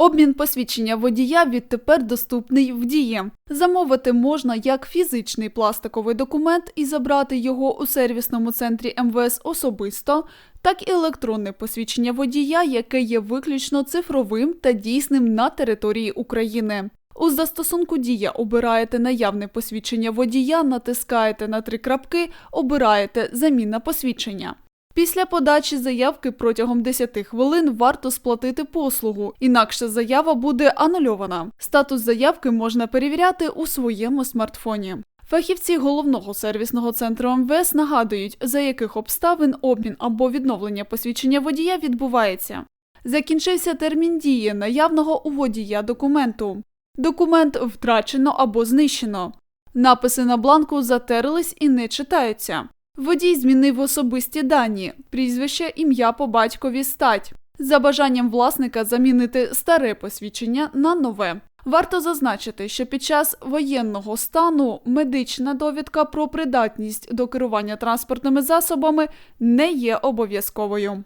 Обмін посвідчення водія відтепер доступний в дії. Замовити можна як фізичний пластиковий документ і забрати його у сервісному центрі МВС особисто, так і електронне посвідчення водія, яке є виключно цифровим та дійсним на території України. У застосунку Дія обираєте наявне посвідчення водія, натискаєте на три крапки, обираєте заміна посвідчення. Після подачі заявки протягом 10 хвилин варто сплатити послугу, інакше заява буде анульована. Статус заявки можна перевіряти у своєму смартфоні. Фахівці головного сервісного центру МВС нагадують, за яких обставин обмін або відновлення посвідчення водія відбувається. Закінчився термін дії наявного у водія документу. Документ втрачено або знищено. Написи на бланку затерлись і не читаються. Водій змінив особисті дані, прізвище, ім'я по батькові стать. За бажанням власника замінити старе посвідчення на нове. Варто зазначити, що під час воєнного стану медична довідка про придатність до керування транспортними засобами не є обов'язковою.